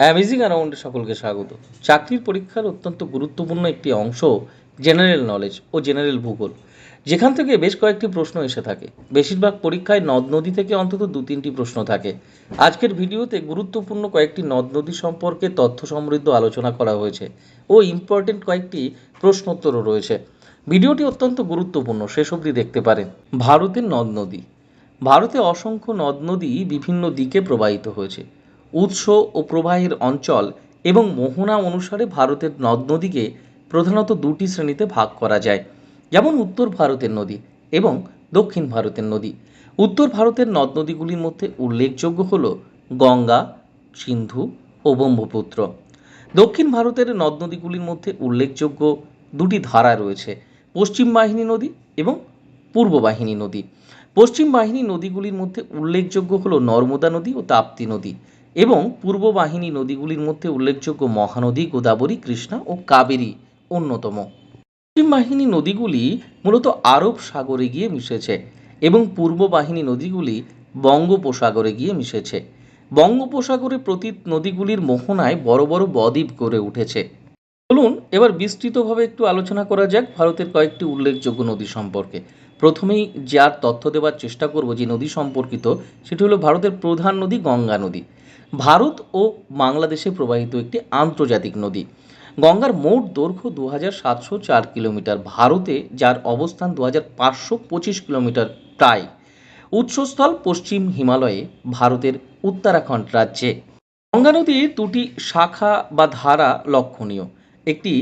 Amazing অ্যারাউন্ডে সকলকে স্বাগত। চাকরির পরীক্ষার অত্যন্ত গুরুত্বপূর্ণ একটি অংশ জেনারেল নলেজ ও জেনারেল ভূগোল। যেখান থেকে বেশ কয়েকটি প্রশ্ন এসে থাকে। বেশিরভাগ পরীক্ষায় নদ নদী থেকে অন্তত দু তিনটি প্রশ্ন থাকে। আজকের ভিডিওতে গুরুত্বপূর্ণ কয়েকটি নদ নদী সম্পর্কে তথ্য সমৃদ্ধ আলোচনা করা হয়েছে ও ইম্পর্টেন্ট কয়েকটি প্রশ্নোত্তরও রয়েছে। ভিডিওটি অত্যন্ত গুরুত্বপূর্ণ, শেষ অবধি দেখতে পারেন। ভারতের নদ নদী। ভারতে অসংখ্য নদ নদী বিভিন্ন দিকে প্রবাহিত হয়েছে। উৎস ও প্রবাহের অঞ্চল এবং মোহনা অনুসারে ভারতের নদ নদীকে প্রধানত দুটি শ্রেণীতে ভাগ করা যায়, যেমন উত্তর ভারতের নদী এবং দক্ষিণ ভারতের নদী। উত্তর ভারতের নদ নদীগুলির মধ্যে উল্লেখযোগ্য হল গঙ্গা, সিন্ধু ও ব্রহ্মপুত্র। দক্ষিণ ভারতের নদ নদীগুলির মধ্যে উল্লেখযোগ্য দুটি ধারা রয়েছে, পশ্চিম বাহিনী নদী এবং পূর্ব বাহিনী নদী। পশ্চিম বাহিনী নদীগুলির মধ্যে উল্লেখযোগ্য হল নর্মদা নদী ও তাপ্তি নদী। এবং পূর্ব বাহিনী নদীগুলির মধ্যে উল্লেখযোগ্য মহানদী গোদাবরী, কৃষ্ণা ও কাবেরী অন্যতম। পশ্চিম বাহিনী নদীগুলি মূলত আরব সাগরে গিয়ে মিশেছে এবং পূর্ব বাহিনী নদীগুলি বঙ্গোপসাগরে গিয়ে মিশেছে। বঙ্গোপসাগরে প্রতি নদীগুলির মোহনায় বড় বড় বদ্বীপ গড়ে উঠেছে। চলুন এবার বিস্তৃতভাবে একটু আলোচনা করা যাক ভারতের কয়েকটি উল্লেখযোগ্য নদী সম্পর্কে। প্রথমেই যার তথ্য দেওয়ার চেষ্টা করব যে নদী সম্পর্কিত, সেটি হলো ভারতের প্রধান নদী গঙ্গা নদী। ভারত ও বাংলাদেশে প্রবাহিত একটি আন্তর্জাতিক নদী। গঙ্গার মোট দৈর্ঘ্য দু হাজার সাতশো চার কিলোমিটার। ভারতে, যার অবস্থান দু হাজার পাঁচশো পঁচিশ কিলোমিটার প্রায়। উৎসস্থল পশ্চিম হিমালয়ে, ভারতের উত্তরাখণ্ড রাজ্যে। গঙ্গা নদীর দুটি শাখা বা ধারা লক্ষণীয়। একটি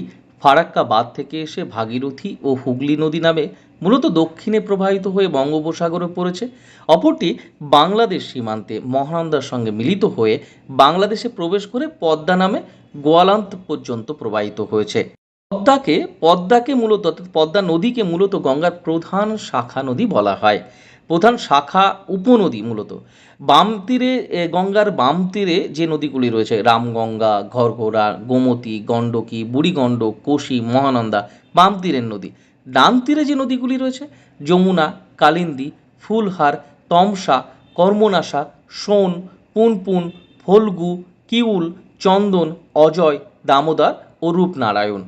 ফারাক্কা বাঁধ থেকে এসে ভাগীরথী ও হুগলি নদী নামে মূলত দক্ষিণে প্রবাহিত হয়ে বঙ্গোপসাগরে পড়েছে। অপরটি বাংলাদেশ সীমান্তে মহানন্দার সঙ্গে মিলিত হয়ে বাংলাদেশে প্রবেশ করে পদ্মা নামে গোয়ালান্ত পর্যন্ত প্রবাহিত হয়েছে। পদ্মাকে পদ্মাকে মূলত পদ্মা নদীকে মূলত গঙ্গার প্রধান শাখা নদী বলা হয়। প্রধান শাখা উপনদী মূলত। বাম তীরে গঙ্গার বাম তীরে যে নদীগুলি রয়েছে, রামগঙ্গা, ঘরঘোড়া, গোমতী, গণ্ডকী বুড়িগণ্ডক কোশি, মহানন্দা, বাম তীরের নদী। ডান তীরে যে নদীগুলি রয়েছে, যমুনা, কালিন্দী, ফুলহার, তমসা, কর্মনাশা, সোন, পুনপুন, ফল্গু, কিউল, চন্দন, অজয়, দামোদর ও রূপনারায়ণ।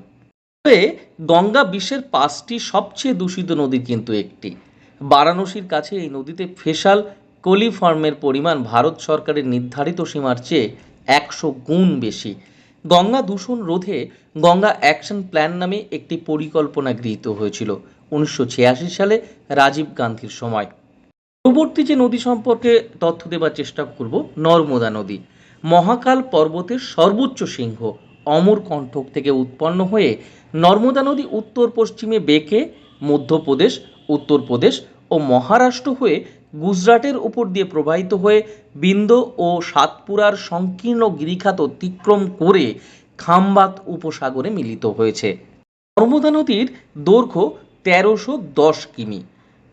তবে গঙ্গা বিশ্বের পাঁচটি সবচেয়ে দূষিত নদী কিন্তু একটি। বারাণসীর কাছে এই নদীতে ফেসাল কোলিফর্মের পরিমাণ ভারত সরকারের নির্ধারিত সীমার চেয়ে একশো গুণ বেশি। গঙ্গা দূষণ রোধে গঙ্গা অ্যাকশন প্ল্যান নামে একটি পরিকল্পনা গৃহীত হয়েছিল উনিশশো ছিয়াশি সালে রাজীব গান্ধীর সময়। পরবর্তী যে নদী সম্পর্কে তথ্য দেবার চেষ্টা করব, নর্মদা নদী। মহাকাল পর্বতের সর্বোচ্চ সিংহ অমরকণ্ঠক থেকে উৎপন্ন হয়ে নর্মদা নদী উত্তর পশ্চিমে বেঁকে মধ্যপ্রদেশ উত্তরপ্রদেশ ও মহারাষ্ট্র হয়ে গুজরাটের উপর দিয়ে প্রবাহিত হয়ে বিন্দ ও সাতপুরার সংকীর্ণ গিরিখাত অতিক্রম করে খামবাত উপসাগরে মিলিত হয়েছে। নর্মদা নদীর দৈর্ঘ্য তেরোশো দশ কিমি।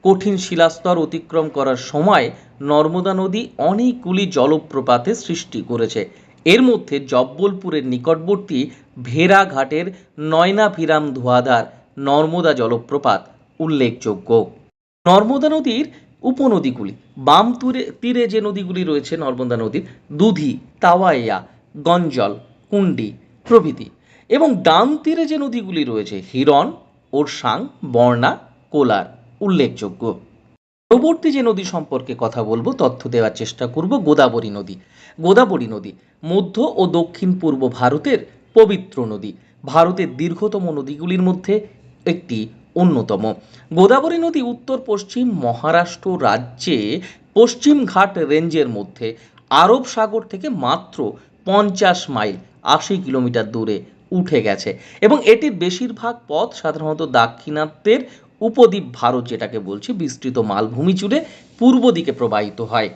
কঠিন শিলাস্তর অতিক্রম করার সময় নর্মদা নদী অনেকগুলি জলপ্রপাতের সৃষ্টি করেছে। এর মধ্যে জব্বলপুরের নিকটবর্তী ভেড়াঘাটের নয়নাভিরাম ধোয়াধার নর্মদা জলপ্রপাত উল্লেখযোগ্য। নর্মদা নদীর উপনদীগুলি, বাম তীরে তীরে যে নদীগুলি রয়েছে নর্মদা নদীর, দুধি, তাওয়াইয়া, গঞ্জল কুন্ডি প্রভৃতি এবং ডান তীরে যে নদীগুলি রয়েছে, হিরণ, ওরসাং, বর্ণা, কোলার উল্লেখযোগ্য। পরবর্তী যে নদী সম্পর্কে কথা বলব, তথ্য দেওয়ার চেষ্টা করব, গোদাবরী নদী। গোদাবরী নদী, মধ্য ও দক্ষিণ পূর্ব ভারতের পবিত্র নদী, ভারতের দীর্ঘতম নদীগুলির মধ্যে একটি। অন্যতম। গোদাবরী নদী উত্তর পশ্চিম মহারাষ্ট্র রাজ্যে পশ্চিম ঘাট রেঞ্জের মধ্যে আরব সাগর থেকে মাত্র পঞ্চাশ মাইল আশি কিলোমিটার দূরে উঠে গেছে এবং এটির বেশিরভাগ পথ সাধারণত দাক্ষিণাত্যের উপদ্বীপ ভারত যেটাকে বলছি, বিস্তৃত মালভূমি জুড়ে পূর্ব দিকে প্রবাহিত হয়।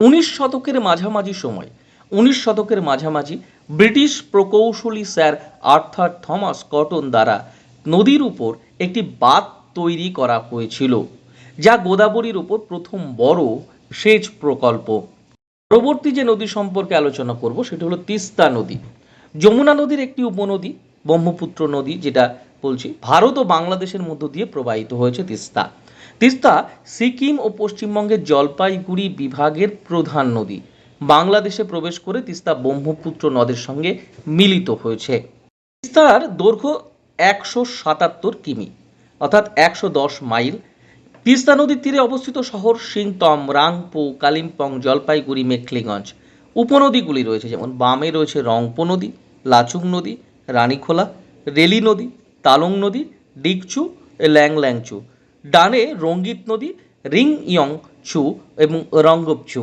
উনিশ শতকের মাঝামাঝি সময়, উনিশ শতকের মাঝামাঝি ব্রিটিশ প্রকৌশলী স্যার আর্থার থমাস কটন দ্বারা নদীর উপর একটি বাঁধ তৈরি করা হয়েছিল, যা গোদাবরীর উপর প্রথম বড় সেচ প্রকল্প। পরবর্তী যে নদী সম্পর্কে আলোচনা করব, সেটি হলো তিস্তা নদী। যমুনা নদীর একটি উপনদী, ব্রহ্মপুত্র নদী, যেটা বলছি, ভারত ও বাংলাদেশের মধ্য দিয়ে প্রবাহিত হয়েছে তিস্তা। তিস্তা সিকিম ও পশ্চিমবঙ্গের জলপাইগুড়ি বিভাগের প্রধান নদী। বাংলাদেশে প্রবেশ করে তিস্তা ব্রহ্মপুত্র নদের সঙ্গে মিলিত হয়েছে। তিস্তার দৈর্ঘ্য একশো সাতাত্তর কিমি, অর্থাৎ একশো দশ মাইল। তিস্তা নদীর তীরে অবস্থিত শহর সিংতম রাংপো কালিম্পং, জলপাইগুড়ি, মেখলিগঞ্জ উপনদীগুলি রয়েছে, যেমন বামে রয়েছে রংপো নদী, লাচুং নদী, রানীখোলা, রেলি নদী, তালং নদী, ডিকচু, ল্যাংল্যাংচু। ডানে রঙ্গিত নদী রিং ইয়ং চু এবং রঙ্গপচু।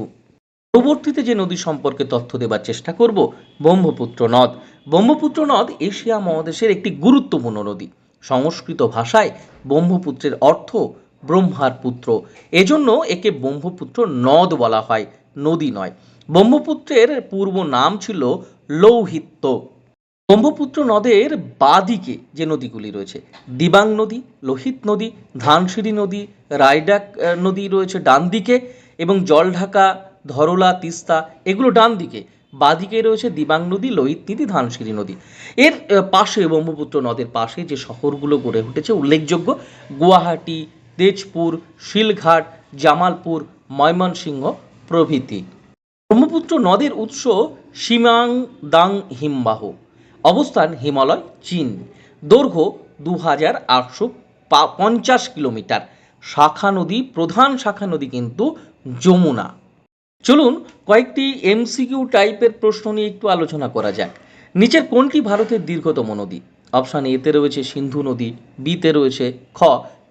পরবর্তীতে যে নদী সম্পর্কে তথ্য দেবার চেষ্টা করব, ব্রহ্মপুত্র নদ। ব্রহ্মপুত্র নদ এশিয়া মহাদেশের একটি গুরুত্বপূর্ণ নদী। সংস্কৃত ভাষায় ব্রহ্মপুত্রের অর্থ ব্রহ্মার পুত্র। এজন্য একে ব্রহ্মপুত্র নদ বলা হয়, নদী নয়। ব্রহ্মপুত্রের পূর্ব নাম ছিল লৌহিত্য। ব্রহ্মপুত্র নদের বাদিকে যে নদীগুলি রয়েছে, দিবাং নদী, লোহিত নদী, ধানসিঁড়ি নদী রায়ডাক নদী রয়েছে ডান দিকে এবং জলঢাকা ধরলা, তিস্তা, এগুলো ডান দিকে। বাদিকে রয়েছে দিবাং নদী, লোহিত নদী, ধানসিঁড়ি নদী। এর পাশে ব্রহ্মপুত্র নদের পাশে যে শহরগুলো গড়ে উঠেছে, উল্লেখযোগ্য গুয়াহাটি, তেজপুর, শিলঘাট, জামালপুর, ময়মনসিংহ প্রভৃতি। ব্রহ্মপুত্র নদের উৎস সীমাং, দাং, হিমবাহ। অবস্থান হিমালয়, চীন। দৈর্ঘ্য দু হাজার আটশো পঞ্চাশ কিলোমিটার। শাখা নদী, প্রধান শাখা নদী কিন্তু যমুনা। চলুন কয়েকটি এমসিকিউ টাইপের প্রশ্ন নিয়ে একটু আলোচনা করা যাক। নিচের কোনটি ভারতের দীর্ঘতম নদী? অপশান এতে রয়েছে সিন্ধু নদী বিতে রয়েছে খ,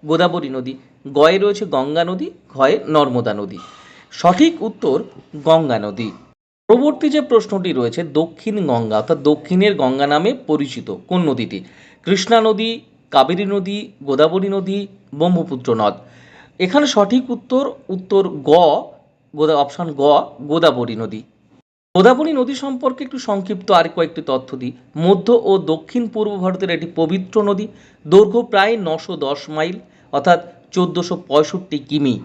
গোদাবরী নদী, গয়ে রয়েছে গঙ্গা নদী, ঘয়ে নর্মদা নদী। সঠিক উত্তর, গঙ্গা নদী। পরবর্তী যে প্রশ্নটি রয়েছে, দক্ষিণ গঙ্গা, অর্থাৎ দক্ষিণের গঙ্গা নামে পরিচিত, কোন নদীটি? কৃষ্ণা নদী, কাবেরী নদী, গোদাবরী নদী, ব্রহ্মপুত্র নদ। এখানে সঠিক উত্তর উত্তর গ গোদা অপশান গ, গোদাবরী নদী। গোদাবরী নদী সম্পর্কে একটু সংক্ষিপ্ত আর কয়েকটি তথ্য দিই। মধ্য ও দক্ষিণ পূর্ব ভারতের একটি পবিত্র নদী। দৈর্ঘ্য প্রায় নশো দশ মাইল, অর্থাৎ চোদ্দোশো পঁয়ষট্টি কিমি।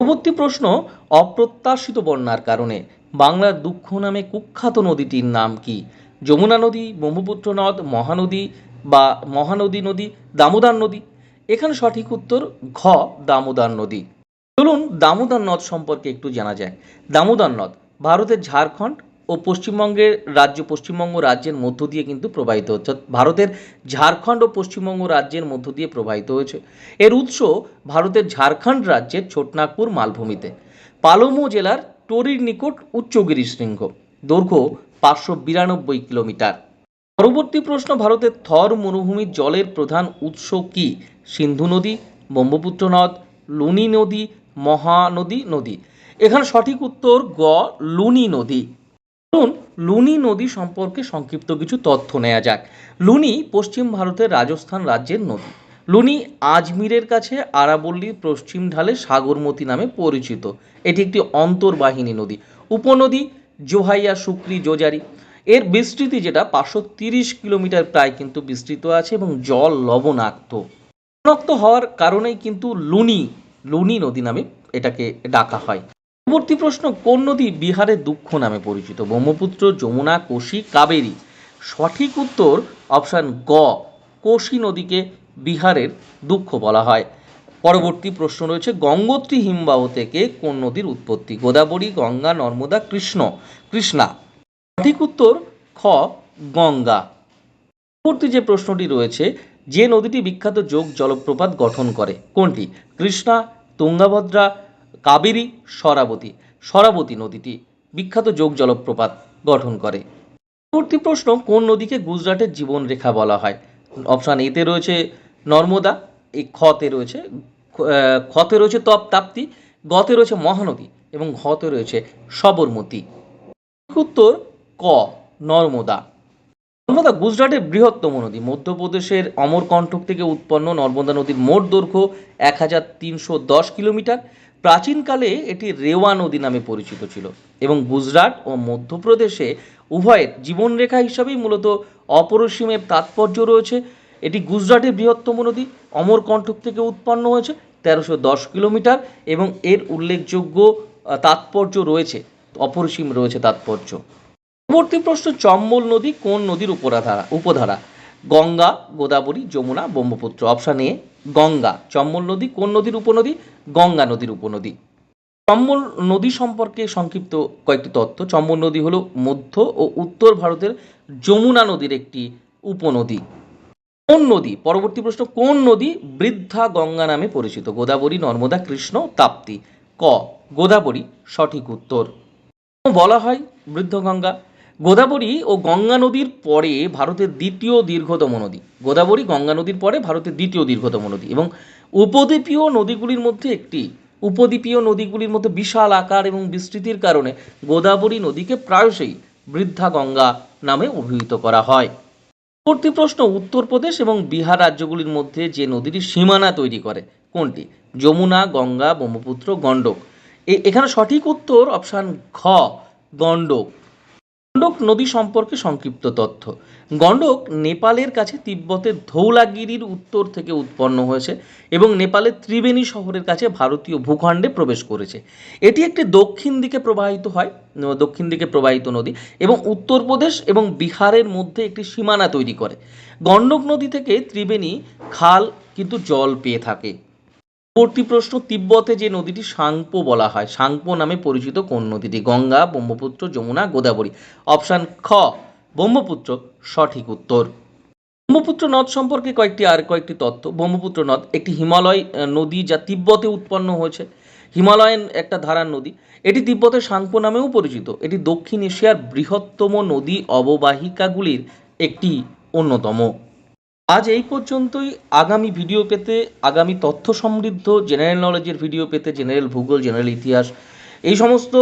পরবর্তী প্রশ্ন, অপ্রত্যাশিত বন্যার কারণে বাংলার দুঃখ নামে কুখ্যাত নদীটির নাম কি? যমুনা নদী, ব্রহ্মপুত্র নদ, মহানদী বা মহানদী নদী, দামোদর নদী। এখানে সঠিক উত্তর, ঘ, দামোদর নদী। চলুন দামোদর নদ সম্পর্কে একটু জানা যায় দামোদর নদ ভারতের ঝাড়খণ্ড ও পশ্চিমবঙ্গের রাজ্য, পশ্চিমবঙ্গ রাজ্যের মধ্য দিয়ে কিন্তু প্রবাহিত হচ্ছে। ভারতের ঝাড়খণ্ড ও পশ্চিমবঙ্গ রাজ্যের মধ্য দিয়ে প্রবাহিত হয়েছে। এর উৎস ভারতের ঝাড়খণ্ড রাজ্যের ছোটনাগপুর মালভূমিতে। পালমু জেলার টরির নিকট উচ্চগিরি শৃঙ্গ দৈর্ঘ্য পাঁচশো বিরানব্বই কিলোমিটার। পরবর্তী প্রশ্ন, ভারতের থর মরুভূমির জলের প্রধান উৎস কি? সিন্ধু নদী, ব্রহ্মপুত্র নদ, লুনি নদী মহানদী, নদী। এখানে সঠিক উত্তর গ, লুনি নদী। চলুন লুনি নদী সম্পর্কে সংক্ষিপ্ত কিছু তথ্য নেওয়া যাক। লুনি পশ্চিম ভারতের রাজস্থান রাজ্যের নদী। লুনি আজমিরের কাছে আরাবল্লীর পশ্চিম ঢালে সাগরমতী নামে পরিচিত। এটি একটি অন্তর্বাহিনী নদী। উপনদী জোহাইয়া সুক্রি জোজারি। এর বিস্তৃতি যেটা পাঁচশো তিরিশ কিলোমিটার প্রায় কিন্তু বিস্তৃত আছে এবং জল লবণাক্ত। লবণাক্ত হওয়ার কারণেই কিন্তু লুনি লুনি নদী নামে এটাকে ডাকা হয়। পরবর্তী প্রশ্ন, কোন নদী বিহারের দুঃখ নামে পরিচিত? ব্রহ্মপুত্র, যমুনা, কোশি, কাবেরী। সঠিক উত্তর অপশান গ, কোশি নদীকে বিহারের দুঃখ বলা হয়। পরবর্তী প্রশ্ন রয়েছে, গঙ্গোত্রী হিমবাহ থেকে কোন নদীর উৎপত্তি? গোদাবরী, গঙ্গা, নর্মদা, কৃষ্ণ, কৃষ্ণা। সঠিক উত্তর খ, গঙ্গা। পরবর্তী যে প্রশ্নটি রয়েছে, যে নদীটি বিখ্যাত যোগ জলপ্রপাত গঠন করে, কোনটি? কৃষ্ণা তুঙ্গাভদ্রা, কাবেরী, সরাবতী সরাবতী নদীটি বিখ্যাত যোগ জলপ্রপাত গঠন করে। পরবর্তী প্রশ্ন, কোন নদীকে গুজরাটের জীবনরেখা বলা হয়? অপশান এতে রয়েছে নর্মদা, এই খতে রয়েছে খতে রয়েছে তপ তাপ্তি গতে রয়েছে মহানদী এবং ঘতে রয়েছে সবরমতী। উত্তর, ক, নর্মদা। নর্মদা গুজরাটের বৃহত্তম নদী। মধ্যপ্রদেশের অমরকণ্টক থেকে উৎপন্ন নর্মদা নদীর মোট দৈর্ঘ্য এক হাজার তিনশো দশ কিলোমিটার। প্রাচীনকালে এটি রেওয়া নদী নামে পরিচিত ছিল এবং গুজরাট ও মধ্যপ্রদেশে উভয়ের জীবনরেখা হিসাবেই মূলত অপরিসীমের তাৎপর্য রয়েছে। এটি গুজরাটের বৃহত্তম নদী, অমরকণ্টক থেকে উৎপন্ন হয়েছে তেরোশো দশ কিলোমিটার এবং এর উল্লেখযোগ্য তাৎপর্য রয়েছে, অপরিসীম রয়েছে তাৎপর্য। পরবর্তী প্রশ্ন, চম্বল নদী, কোন নদীর উপধারা উপধারা? Ganga, Godavari, Yamuna, Brahmaputra. Option A, Ganga. Chambal নদী, কোন নদীর উপনদী? গঙ্গা নদীর উপনদী। চম্বল নদী সম্পর্কে সংক্ষিপ্ত কয়েকটি তথ্য। চম্বল নদী হল মধ্য ও উত্তর ভারতের যমুনা নদীর একটি উপনদী। কোন নদী? পরবর্তী প্রশ্ন, কোন নদী বৃদ্ধা গঙ্গা নামে পরিচিত? গোদাবরী, নর্মদা, কৃষ্ণ, তাপ্তি। ক, গোদাবরী, সঠিক উত্তর। বলা হয় বৃদ্ধ গঙ্গা। গোদাবরী ও গঙ্গা নদীর পরে ভারতের দ্বিতীয় দীর্ঘতম নদী। গোদাবরী, গঙ্গা নদীর পরে ভারতের দ্বিতীয় দীর্ঘতম নদী এবং উপদ্বীপীয় নদীগুলির মধ্যে একটি। উপদ্বীপীয় নদীগুলির মধ্যে বিশাল আকার এবং বিস্তৃতির কারণে গোদাবরী নদীকে প্রায়শই বৃদ্ধা গঙ্গা নামে অভিহিত করা হয়। পরবর্তী প্রশ্ন, উত্তরপ্রদেশ এবং বিহার রাজ্যগুলির মধ্যে যে নদীটি সীমানা তৈরি করে, কোনটি? যমুনা, গঙ্গা, ব্রহ্মপুত্র, গণ্ডক। এখানে সঠিক উত্তর অপশান ঘ, গণ্ডক। গণ্ডক নদী সম্পর্কে সংক্ষিপ্ত তথ্য। গণ্ডক নেপালের কাছে তিব্বতের ধৌলাগিরির উত্তর থেকে উৎপন্ন হয়েছে এবং নেপালের ত্রিবেণী শহরের কাছে ভারতীয় ভূখণ্ডে প্রবেশ করেছে। এটি একটি দক্ষিণ দিকে প্রবাহিত হয় দক্ষিণ দিকে প্রবাহিত নদী এবং উত্তরপ্রদেশ এবং বিহারের মধ্যে একটি সীমানা তৈরি করে। গণ্ডক নদী থেকে ত্রিবেণী খাল কিন্তু জল পেয়ে থাকে। পরবর্তী প্রশ্ন, তিব্বতে যে নদীটি সাংপো বলা হয়, সাংপো নামে পরিচিত কোন নদীটি? গঙ্গা, ব্রহ্মপুত্র, যমুনা, গোদাবরী। অপশান খ, ব্রহ্মপুত্র, সঠিক উত্তর। ব্রহ্মপুত্র নদ সম্পর্কে কয়েকটি আর কয়েকটি তথ্য। ব্রহ্মপুত্র নদ একটি হিমালয় নদী যা তিব্বতে উৎপন্ন হয়েছে। হিমালয়ান একটা ধারার নদী। এটি তিব্বতের সাংপো নামেও পরিচিত। এটি দক্ষিণ এশিয়ার বৃহত্তম নদী অববাহিকাগুলির একটি অন্যতম। আজ এই পর্যন্তই। আগামী ভিডিও পেতে, আগামী তথ্য সমৃদ্ধ জেনারেল নলেজের ভিডিও পেতে জেনারেল ভূগোল জেনারেল ইতিহাস, এই সমস্ত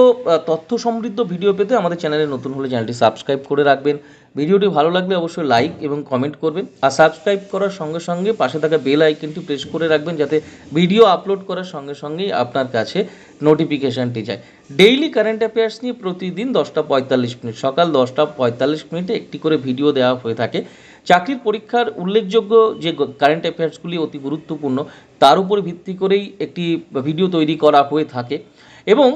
তথ্য সমৃদ্ধ ভিডিও পেতে আমাদের চ্যানেলে নতুন হলে চ্যানেলটি সাবস্ক্রাইব করে রাখবেন। ভিডিওটি ভালো লাগলে অবশ্যই লাইক এবং কমেন্ট করবেন। আর সাবস্ক্রাইব করার সঙ্গে সঙ্গে পাশে থাকা বেল আইকনটি প্রেস করে রাখবেন যাতে ভিডিও আপলোড করার সঙ্গে সঙ্গেই আপনার কাছে নোটিফিকেশানটি যায়। ডেইলি কারেন্ট অ্যাফেয়ার্স নিয়ে প্রতিদিন দশটা পঁয়তাল্লিশ মিনিট, সকাল দশটা পঁয়তাল্লিশ মিনিটে একটি করে ভিডিও দেওয়া হয়ে থাকে। চাকরির পরীক্ষার উল্লেখযোগ্য যে কারেন্ট অ্যাফেয়ার্সগুলি অতি গুরুত্বপূর্ণ, তার উপর ভিত্তি করেই একটি ভিডিও তৈরি করা হয়ে থাকে এবং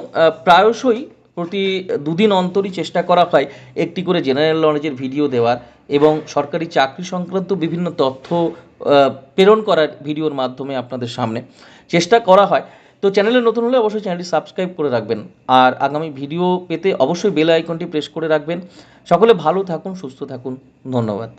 প্রায়শই প্রতি দুদিন অন্তরই চেষ্টা করা হয় একটি করে জেনারেল নলেজের ভিডিও দেওয়ার এবং সরকারি চাকরি সংক্রান্ত বিভিন্ন তথ্য প্রেরণ করার ভিডিওর মাধ্যমে আপনাদের সামনে চেষ্টা করা হয়। তো চ্যানেলে নতুন হলে অবশ্যই চ্যানেলটি সাবস্ক্রাইব করে রাখবেন। আর আগামী ভিডিও পেতে অবশ্যই বেল আইকনটি প্রেস করে রাখবেন। সকলে ভালো থাকুন, সুস্থ থাকুন। ধন্যবাদ।